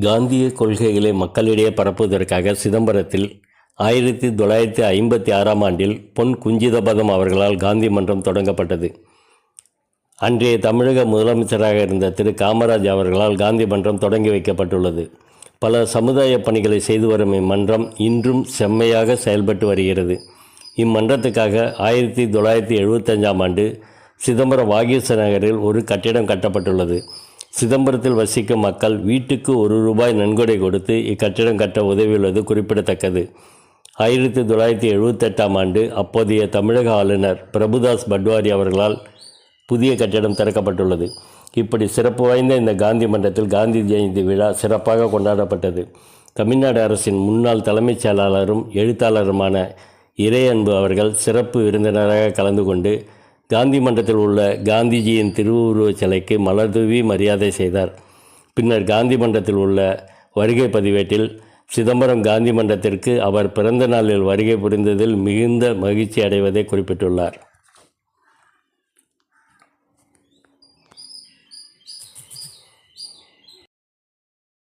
காந்திய கொள்கைகளை மக்களிடையே பரப்புவதற்காக சிதம்பரத்தில் ஆயிரத்தி தொள்ளாயிரத்தி ஐம்பத்தி ஆறாம் ஆண்டில் பொன் குஞ்சிதபதம் அவர்களால் காந்தி மன்றம் தொடங்கப்பட்டது. அன்றைய தமிழக முதலமைச்சராக இருந்த திரு காமராஜ் அவர்களால் காந்தி மன்றம் தொடங்கி வைக்கப்பட்டுள்ளது. பல சமுதாய பணிகளை செய்து வரும் இம்மன்றம் இன்றும் செம்மையாக செயல்பட்டு வருகிறது. இம்மன்றத்துக்காக ஆயிரத்தி தொள்ளாயிரத்தி எழுபத்தஞ்சாம் ஆண்டு சிதம்பரம் வாகீச நகரில் ஒரு கட்டிடம் கட்டப்பட்டுள்ளது. சிதம்பரத்தில் வசிக்கும் மக்கள் வீட்டுக்கு ஒரு ரூபாய் நன்கொடை கொடுத்து இக்கட்டிடம் கட்ட உதவியுள்ளது குறிப்பிடத்தக்கது. ஆயிரத்தி தொள்ளாயிரத்தி எழுபத்தெட்டாம் ஆண்டு அப்போதைய தமிழக ஆளுநர் பிரபுதாஸ் பட்வாரி அவர்களால் புதிய கட்டிடம் திறக்கப்பட்டுள்ளது. இப்படி சிறப்பு வாய்ந்த இந்த காந்தி மன்றத்தில் காந்தி ஜெயந்தி விழா சிறப்பாக கொண்டாடப்பட்டது. தமிழ்நாடு அரசின் முன்னாள் தலைமைச் செயலாளரும் எழுத்தாளருமான இறையன்பு அவர்கள் சிறப்பு விருந்தினராக கலந்து கொண்டு காந்தி மன்றத்தில் உள்ள காந்திஜியின் திருவுருவச் சிலைக்கு மலர்தூவி மரியாதை செய்தார். பின்னர் காந்தி மன்றத்தில் உள்ள வருகை பதிவேட்டில் சிதம்பரம் காந்தி மன்றத்திற்கு அவர் பிறந்த நாளில் வருகை புரிந்ததில் மிகுந்த மகிழ்ச்சி அடைவதை குறிப்பிட்டுள்ளார்.